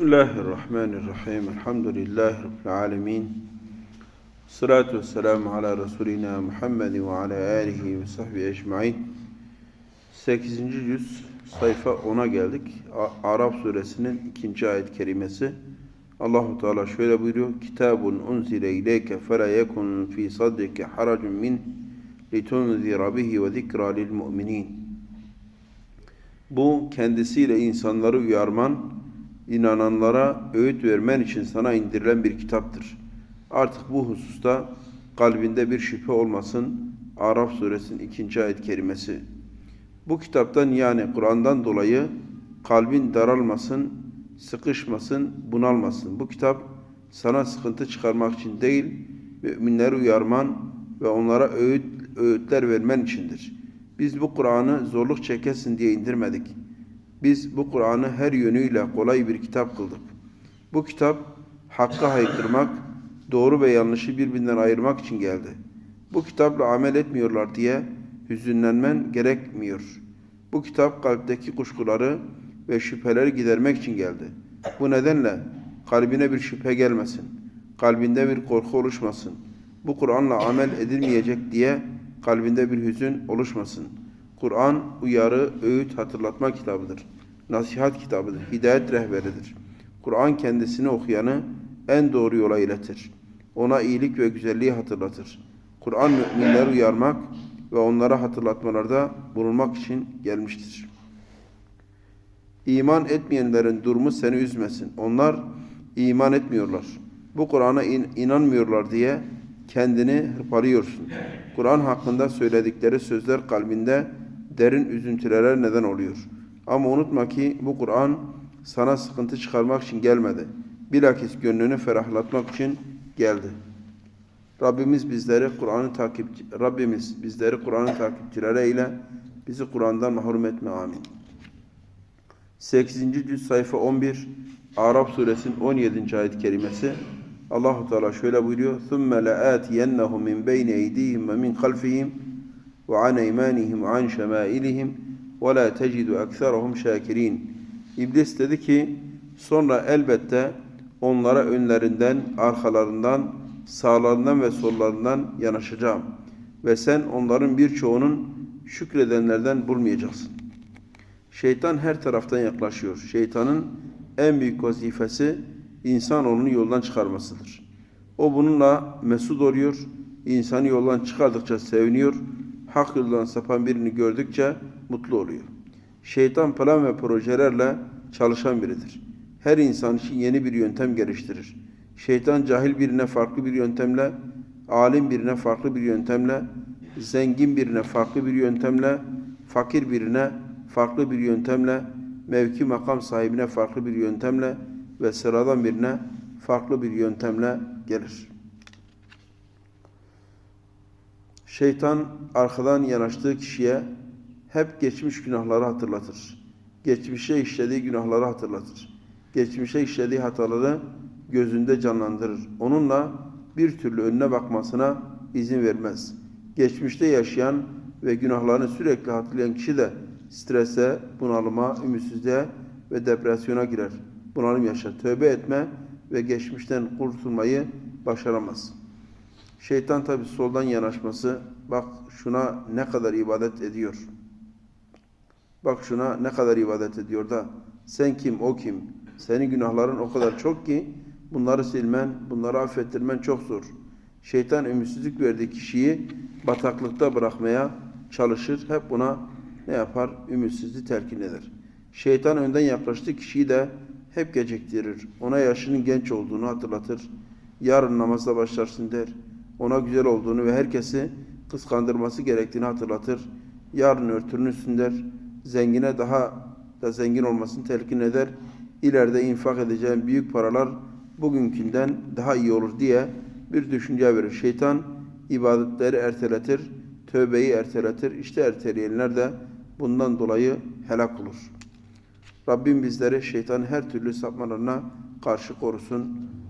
Bismillahirrahmanirrahim. Elhamdülillahi Rabbil alemin. Salatu ve selamu ala Resulina Muhammed ve ala alihi ve sahbihi ecmain. 8. yüz sayfa 10'a geldik. A- Araf suresinin ikinci ayet kerimesi. Allahu Teala şöyle buyuruyor. Kitabun unzile ileyke fela yekun fi sadrike haracun min litunzira bihi ve zikra lil mu'minin. Bu kendisiyle insanları uyarman, inananlara öğüt vermen için sana indirilen bir kitaptır. Artık bu hususta kalbinde bir şüphe olmasın. Araf suresinin ikinci ayet kerimesi. Bu kitaptan yani Kur'an'dan dolayı kalbin daralmasın, sıkışmasın, bunalmasın. Bu kitap sana sıkıntı çıkarmak için değil, müminleri uyarman ve onlara öğüt, öğütler vermen içindir. Biz bu Kur'an'ı zorluk çekesin diye indirmedik. Biz bu Kur'an'ı her yönüyle kolay bir kitap kıldık. Bu kitap hakka haykırmak, doğru ve yanlışı birbirinden ayırmak için geldi. Bu kitapla amel etmiyorlar diye hüzünlenmen gerekmiyor. Bu kitap kalpteki kuşkuları ve şüpheleri gidermek için geldi. Bu nedenle kalbine bir şüphe gelmesin. Kalbinde bir korku oluşmasın. Bu Kur'an'la amel edilmeyecek diye kalbinde bir hüzün oluşmasın. Kur'an uyarı, öğüt, hatırlatma kitabıdır. Nasihat kitabıdır. Hidayet rehberidir. Kur'an kendisini okuyanı en doğru yola iletir. Ona iyilik ve güzelliği hatırlatır. Kur'an müminleri uyarmak ve onlara hatırlatmalarda bulunmak için gelmiştir. İman etmeyenlerin durumu seni üzmesin. Onlar iman etmiyorlar. Bu Kur'an'a in inanmıyorlar diye kendini hırpalıyorsun. Kur'an hakkında söyledikleri sözler kalbinde derin üzüntülere neden oluyor. Ama unutma ki bu Kur'an sana sıkıntı çıkarmak için gelmedi. Bilakis gönlünü ferahlatmak için geldi. Rabbimiz bizleri Kur'an'ı takip Rabbimiz bizleri Kur'an'ın takipçileri ile bizi Kur'an'dan mahrum etme amin. 8. cüz sayfa 11 Arap suresinin 17. ayet kelimesi Allahu Teala şöyle buyuruyor: "Summe la'atiyennahum min beyni eydihim ve min halfihim" وَعَنْ اَيْمَانِهِمْ وَعَنْ شَمَائِلِهِمْ وَلَا تَجِدُ أَكْثَرَهُمْ شَاكِرِينَ İblis dedi ki sonra elbette onlara önlerinden, arkalarından, sağlarından ve sollarından yanaşacağım. Ve sen onların birçoğunun şükredenlerden bulmayacaksın. Şeytan her taraftan yaklaşıyor. Şeytanın en büyük vazifesi insanoğlunu yoldan çıkarmasıdır. O bununla mesut oluyor, insanı yoldan çıkardıkça seviniyor, hak yoldan sapan birini gördükçe mutlu oluyor. Şeytan plan ve projelerle çalışan biridir. Her insan için yeni bir yöntem geliştirir. Şeytan cahil birine farklı bir yöntemle, alim birine farklı bir yöntemle, zengin birine farklı bir yöntemle, fakir birine farklı bir yöntemle, mevki makam sahibine farklı bir yöntemle ve sıradan birine farklı bir yöntemle gelir. Şeytan arkadan yanaştığı kişiye hep geçmiş günahları hatırlatır. Geçmişe işlediği günahları hatırlatır. Geçmişe işlediği hataları gözünde canlandırır. Onunla bir türlü önüne bakmasına izin vermez. Geçmişte yaşayan ve günahlarını sürekli hatırlayan kişi de strese, bunalıma, ümitsizliğe ve depresyona girer. Bunalım yaşar. Tövbe etme ve geçmişten kurtulmayı başaramaz. Şeytan tabi soldan yanaşması, bak şuna ne kadar ibadet ediyor. Bak şuna ne kadar ibadet ediyor da sen kim, o kim? Senin günahların o kadar çok ki bunları silmen, bunları affettirmen çok zor. Şeytan ümitsizlik verdiği kişiyi bataklıkta bırakmaya çalışır. Hep buna ne yapar? Ümitsizliği telkin eder. Şeytan önden yaklaştığı kişiyi de hep geciktirir. Ona yaşının genç olduğunu hatırlatır. Yarın namazda başlarsın der. Ona güzel olduğunu ve herkesi kıskandırması gerektiğini hatırlatır. Yarın örtünürsün der. Zengine daha da zengin olmasını telkin eder. İleride infak edeceğin büyük paralar bugünkünden daha iyi olur diye bir düşünce verir. Şeytan ibadetleri erteletir, tövbeyi erteletir. İşte erteleyenler de bundan dolayı helak olur. Rabbim bizleri şeytanın her türlü sapmalarına karşı korusun.